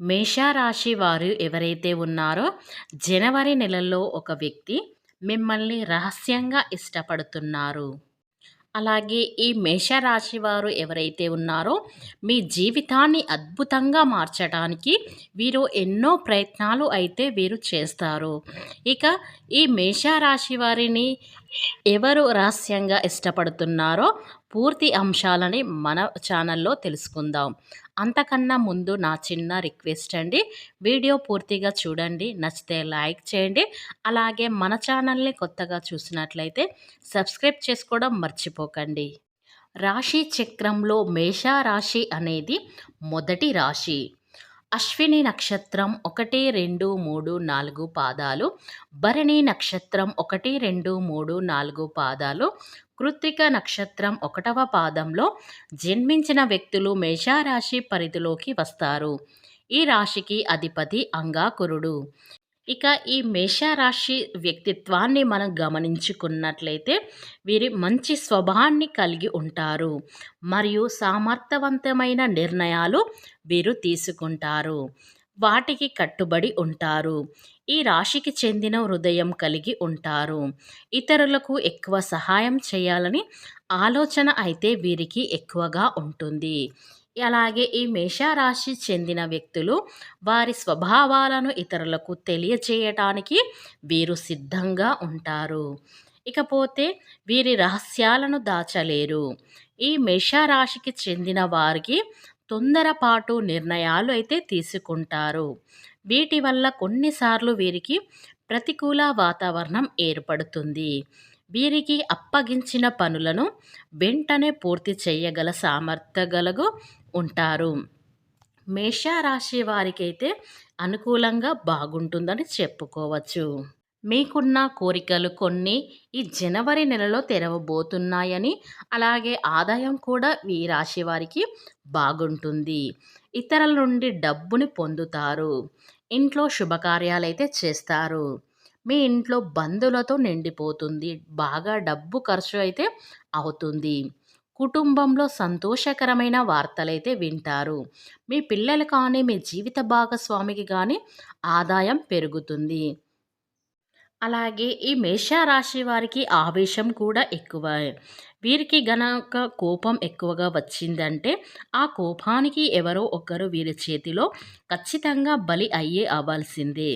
మేషరాశి వారు ఎవరైతే ఉన్నారో జనవరి నెలలో ఒక వ్యక్తి మిమ్మల్ని రహస్యంగా ఇష్టపడుతున్నారు. అలాగే ఈ మేషరాశి వారు ఎవరైతే ఉన్నారో మీ జీవితాన్ని అద్భుతంగా మార్చడానికి వీరు ఎన్నో ప్రయత్నాలు అయితే వీరు చేస్తారు. ఇక ఈ మేషరాశి వారిని ఎవరు రహస్యంగా ఇష్టపడుతున్నారో పూర్తి అంశాలని మన ఛానల్లో తెలుసుకుందాం. అంతకన్నా ముందు నా చిన్న రిక్వెస్ట్ అండి. వీడియో పూర్తిగా చూడండి నచ్చితే లైక్ చేయండి. అలాగే మన ఛానల్ని కొత్తగా చూసినట్లయితే సబ్స్క్రైబ్ చేసుకోవడం మర్చిపోకండి. రాశి చక్రంలో మేషారాశి అనేది మొదటి రాశి. అశ్విని నక్షత్రం ఒకటి రెండు మూడు నాలుగు పాదాలు భరణి నక్షత్రం ఒకటి రెండు మూడు నాలుగు పాదాలు కృత్తిక నక్షత్రం ఒకటవ పాదంలో జన్మించిన వ్యక్తులు మేషారాశి పరిధిలోకి వస్తారు. ఈ రాశికి అధిపతి అంగాకురుడు. ఇక ఈ మేషరాశి వ్యక్తిత్వాన్ని మనం గమనించుకున్నట్లయితే వీరి మంచి స్వభావాన్ని కలిగి ఉంటారు. మరియు సామర్థవంతమైన నిర్ణయాలు వీరు తీసుకుంటారు. వాటికి కట్టుబడి ఉంటారు. ఈ రాశికి చెందిన హృదయం కలిగి ఉంటారు. ఇతరులకు ఎక్కువ సహాయం చేయాలని ఆలోచన అయితే వీరికి ఎక్కువగా ఉంటుంది. అలాగే ఈ మేషరాశి చెందిన వ్యక్తులు వారి స్వభావాలను ఇతరులకు తెలియచేయటానికి వీరు సిద్ధంగా ఉంటారు. ఇకపోతే వీరి రహస్యాలను దాచలేరు. ఈ మేషరాశికి చెందిన వారికి తొందరపాటు నిర్ణయాలు అయితే తీసుకుంటారు. వీటి వల్ల కొన్నిసార్లు వీరికి ప్రతికూల వాతావరణం ఏర్పడుతుంది. వీరికి అప్పగించిన పనులను వెంటనే పూర్తి చేయగల సామర్థ్యగలగు ఉంటారు. మేషరాశి వారికైతే అనుకూలంగా బాగుంటుందని చెప్పుకోవచ్చు. మీకున్న కోరికలు కొన్ని ఈ జనవరి నెలలో తెరవబోతున్నాయని అలాగే ఆదాయం కూడా ఈ రాశి వారికి బాగుంటుంది. ఇతరుల నుండి డబ్బుని పొందుతారు. ఇంట్లో శుభకార్యాలు అయితే చేస్తారు. మీ ఇంట్లో బంధువులతో నిండిపోతుంది. బాగా డబ్బు ఖర్చు అయితే అవుతుంది. కుటుంబంలో సంతోషకరమైన వార్తలైతే వింటారు. మీ పిల్లలు కానీ మీ జీవిత భాగస్వామికి కానీ ఆదాయం పెరుగుతుంది. అలాగే ఈ మేషరాశి వారికి ఆవేశం కూడా ఎక్కువ. వీరికి గనక కోపం ఎక్కువగా వచ్చిందంటే ఆ కోపానికి ఎవరో ఒకరు వీరి చేతిలో ఖచ్చితంగా బలి అయ్యే అవ్వాల్సిందే.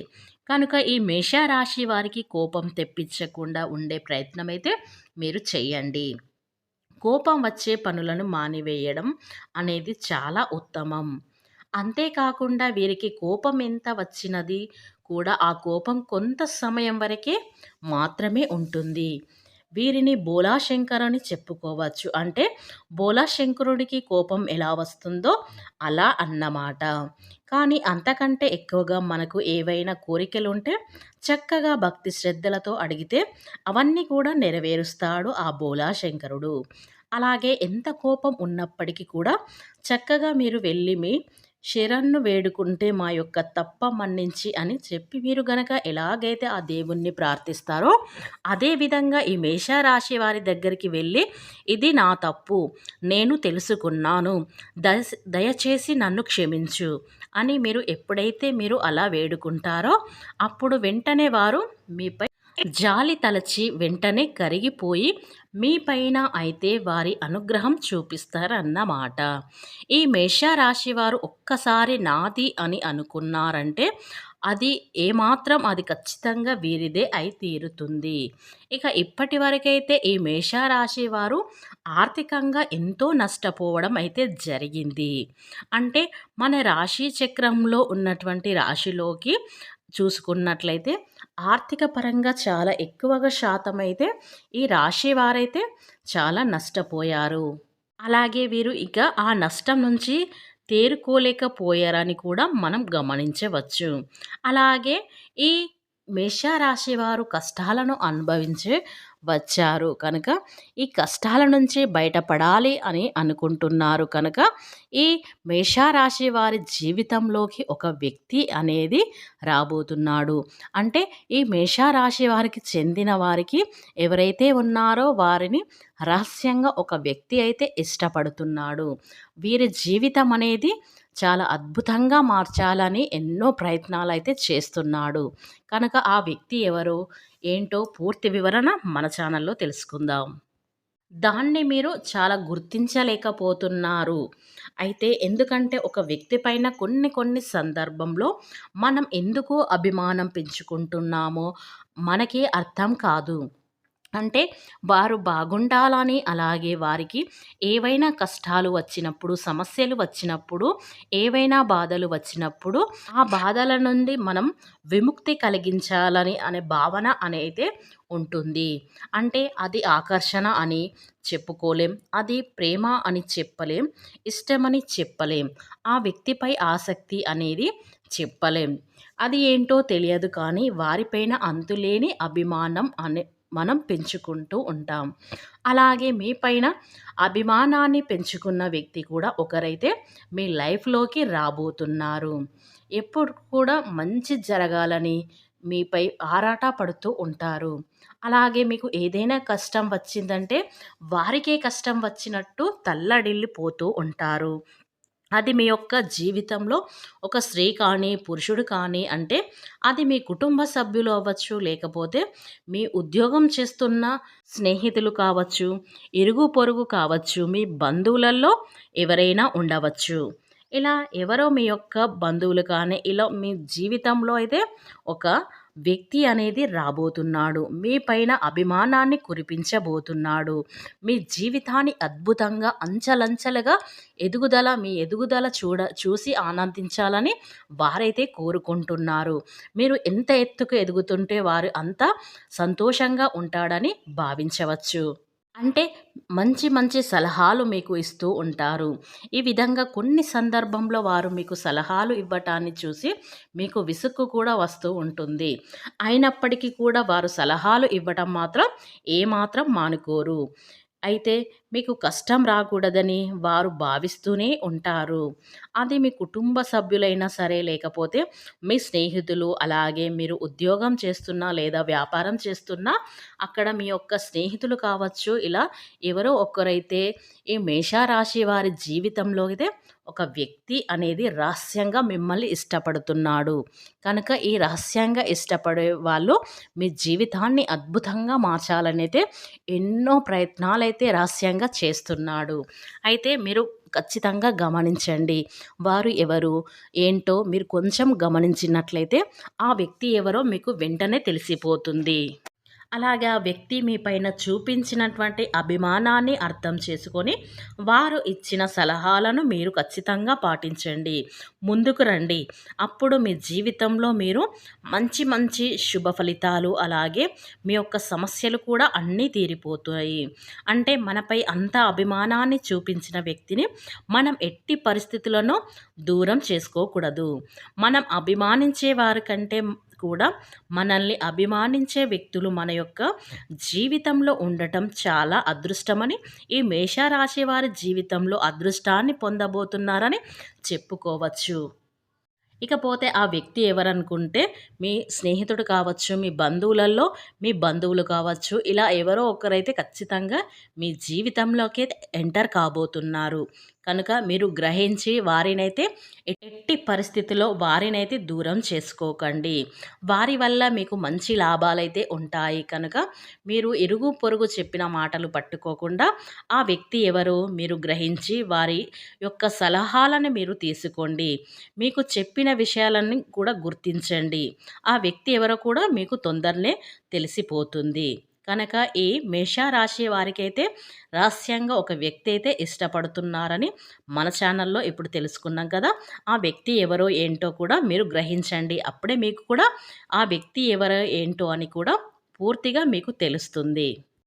కనుక ఈ మేషరాశి వారికి కోపం తెప్పించకుండా ఉండే ప్రయత్నం అయితే మీరు చేయండి. కోపం వచ్చే పనులను మానివేయడం అనేది చాలా ఉత్తమం. అంతేకాకుండా వీరికి కోపం ఎంత వచ్చినది కూడా ఆ కోపం కొంత సమయం వరకే మాత్రమే ఉంటుంది. వీరిని బోలాశంకర్ అని చెప్పుకోవచ్చు. అంటే బోలాశంకరుడికి కోపం ఎలా వస్తుందో అలా అన్నమాట. కానీ అంతకంటే ఎక్కువగా మనకు ఏవైనా కోరికలు ఉంటే చక్కగా భక్తి శ్రద్ధలతో అడిగితే అవన్నీ కూడా నెరవేరుస్తాడు ఆ బోలాశంకరుడు. అలాగే ఎంత కోపం ఉన్నప్పటికీ కూడా చక్కగా మీరు వెళ్ళి మీ శరణ్ను వేడుకుంటే మా యొక్క తప్ప మన్నించి అని చెప్పి మీరు గనక ఎలాగైతే ఆ దేవుణ్ణి ప్రార్థిస్తారో అదేవిధంగా ఈ మేషరాశి వారి దగ్గరికి వెళ్ళి ఇది నా తప్పు నేను తెలుసుకున్నాను దయచేసి నన్ను క్షమించు అని మీరు ఎప్పుడైతే మీరు అలా వేడుకుంటారో అప్పుడు వెంటనే వారు మీపై జాలి తలచి వెంటనే కరిగిపోయి మీ పైన అయితే వారి అనుగ్రహం చూపిస్తారన్నమాట. ఈ మేషరాశి వారు ఒక్కసారి నాది అని అనుకున్నారంటే అది ఏమాత్రం అది ఖచ్చితంగా వీరిదే అయి తీరుతుంది. ఇక ఇప్పటి వరకైతే ఈ మేషరాశి వారు ఆర్థికంగా ఎంతో నష్టపోవడం అయితే జరిగింది. అంటే మన రాశి చక్రంలో ఉన్నటువంటి రాశిలోకి చూసుకున్నట్లయితే ఆర్థిక పరంగా చాలా ఎక్కువగా శాతం అయితే ఈ రాశి వారైతే చాలా నష్టపోయారు. అలాగే వీరు ఇక ఆ నష్టం నుంచి తేరుకోలేకపోయారని కూడా మనం గమనించవచ్చు. అలాగే ఈ మేషరాశి వారు కష్టాలను అనుభవించే వచ్చారు కనుక ఈ కష్టాల నుంచి బయటపడాలి అని అనుకుంటున్నారు కనుక ఈ మేషారాశి వారి జీవితంలోకి ఒక వ్యక్తి అనేది రాబోతున్నాడు. అంటే ఈ మేషారాశి వారికి చెందిన వారికి ఎవరైతే ఉన్నారో వారిని రహస్యంగా ఒక వ్యక్తి అయితే ఇష్టపడుతున్నాడు. వీరి జీవితం అనేది చాలా అద్భుతంగా మార్చాలని ఎన్నో ప్రయత్నాలు అయితే చేస్తున్నాడు. కనుక ఆ వ్యక్తి ఎవరు? ఏంటో పూర్తి వివరణ మన ఛానల్‌లో తెలుసుకుందాం. దాన్ని మీరు చాలా గుర్తించలేకపోతున్నారు. అయితే ఎందుకంటే ఒక వ్యక్తి పైన కొన్ని కొన్ని సందర్భంలో మనం ఎందుకు అభిమానం పెంచుకుంటున్నామో మనకే అర్థం కాదు. అంటే వారు బాగుండాలని అలాగే వారికి ఏవైనా కష్టాలు వచ్చినప్పుడు సమస్యలు వచ్చినప్పుడు ఏవైనా బాధలు వచ్చినప్పుడు ఆ బాధల నుండి మనం విముక్తి కలిగించాలని అనే భావన అనేది ఉంటుంది. అంటే అది ఆకర్షణ అని చెప్పుకోలేం అది ప్రేమ అని చెప్పలేం ఇష్టమని చెప్పలేం ఆ వ్యక్తిపై ఆసక్తి అనేది చెప్పలేం. అది ఏంటో తెలియదు కానీ వారిపైన అంతులేని అభిమానం అనే మనం పెంచుకుంటూ ఉంటాం. అలాగే మీ పైన అభిమానాన్ని పెంచుకున్న వ్యక్తి కూడా ఒకరైతే మీ లైఫ్లోకి రాబోతున్నారు. ఎప్పుడు కూడా మంచి జరగాలని మీపై ఆరాట పడుతూ ఉంటారు. అలాగే మీకు ఏదైనా కష్టం వచ్చిందంటే వారికే కష్టం వచ్చినట్టు తల్లడిల్లిపోతూ ఉంటారు. అది మీ యొక్క జీవితంలో ఒక స్త్రీ కానీ పురుషుడు కానీ అంటే అది మీ కుటుంబ సభ్యులు అవ్వచ్చు లేకపోతే మీ ఉద్యోగం చేస్తున్న స్నేహితులు కావచ్చు ఇరుగు పొరుగు కావచ్చు మీ బంధువులలో ఎవరైనా ఉండవచ్చు. ఇలా ఎవరో మీ యొక్క బంధువులు కానీ ఇలా మీ జీవితంలో అయితే ఒక వ్యక్తి అనేది రాబోతున్నాడు. మీ పైన అభిమానాన్ని కురిపించబోతున్నాడు. మీ జీవితాన్ని అద్భుతంగా అంచలంచలుగా ఎదుగుదల మీ ఎదుగుదల చూడ చూసి ఆనందించాలని వారైతే కోరుకుంటున్నారు. మీరు ఎంత ఎత్తుకు ఎదుగుతుంటే వారు అంత సంతోషంగా ఉంటాడని భావించవచ్చు. అంటే మంచి మంచి సలహాలు మీకు ఇస్తూ ఉంటారు. ఈ విధంగా కొన్ని సందర్భంలో వారు మీకు సలహాలు ఇవ్వటాన్ని చూసి మీకు విసుక్కు కూడా వస్తూ ఉంటుంది. అయినప్పటికీ కూడా వారు సలహాలు ఇవ్వటం మాత్రం ఏమాత్రం మానుకోరు. అయితే మీకు కష్టం రాకూడదని వారు భావిస్తూనే ఉంటారు. అది మీ కుటుంబ సభ్యులైనా సరే లేకపోతే మీ స్నేహితులు అలాగే మీరు ఉద్యోగం చేస్తున్నా లేదా వ్యాపారం చేస్తున్నా అక్కడ మీ యొక్క స్నేహితులు కావచ్చు ఇలా ఎవరో ఒక్కరైతే ఈ మేషారాశి వారి జీవితంలో అయితే ఒక వ్యక్తి అనేది రహస్యంగా మిమ్మల్ని ఇష్టపడుతున్నాడు. కనుక ఈ రహస్యంగా ఇష్టపడే వాళ్ళు మీ జీవితాన్ని అద్భుతంగా మార్చాలనైతే ఎన్నో ప్రయత్నాలైతే రహస్యంగా చేస్తున్నాడు. అయితే మీరు ఖచ్చితంగా గమనించండి. వారు ఎవరు? ఏంటో మీరు కొంచెం గమనించినట్లయితే ఆ వ్యక్తి ఎవరో మీకు వెంటనే తెలిసిపోతుంది. అలాగే ఆ వ్యక్తి మీ పైన చూపించినటువంటి అభిమానాన్ని అర్థం చేసుకొని వారు ఇచ్చిన సలహాలను మీరు ఖచ్చితంగా పాటించండి. ముందుకు రండి. అప్పుడు మీ జీవితంలో మీరు మంచి మంచి శుభ ఫలితాలు అలాగే మీ యొక్క సమస్యలు కూడా అన్నీ తీరిపోతాయి. అంటే మనపై అంత అభిమానాన్ని చూపించిన వ్యక్తిని మనం ఎట్టి పరిస్థితులను దూరం చేసుకోకూడదు. మనం అభిమానించే వారి కంటే కూడా మనల్ని అభిమానించే వ్యక్తులు మన యొక్క జీవితంలో ఉండటం చాలా అదృష్టమని ఈ మేషరాశి వారి జీవితంలో అదృష్టాన్ని పొందబోతున్నారని చెప్పుకోవచ్చు. ఇకపోతే ఆ వ్యక్తి ఎవరనుకుంటే మీ స్నేహితుడు కావచ్చు మీ బంధువులలో మీ బంధువులు కావచ్చు ఇలా ఎవరో ఒకరైతే ఖచ్చితంగా మీ జీవితంలోకి ఎంటర్ కాబోతున్నారు. కనుక మీరు గ్రహించి వారినైతే ఎట్టి పరిస్థితిలో వారినైతే దూరం చేసుకోకండి. వారి వల్ల మీకు మంచి లాభాలైతే ఉంటాయి. కనుక మీరు ఇరుగు పొరుగు చెప్పిన మాటలు పట్టుకోకుండా ఆ వ్యక్తి ఎవరు మీరు గ్రహించి వారి యొక్క సలహాలను మీరు తీసుకోండి. మీకు చెప్పిన విషయాలన్నీ కూడా గుర్తించండి. ఆ వ్యక్తి ఎవరో కూడా మీకు తొందరనే తెలిసిపోతుంది. కనుక ఈ మేషారాశి వారికైతే రహస్యంగా ఒక వ్యక్తి అయితే ఇష్టపడుతున్నారని మన ఛానల్లో ఇప్పుడు తెలుసుకున్నాం కదా. ఆ వ్యక్తి ఎవరో ఏంటో కూడా మీరు గ్రహించండి. అప్పుడే మీకు కూడా ఆ వ్యక్తి ఎవరో ఏంటో అని కూడా పూర్తిగా మీకు తెలుస్తుంది.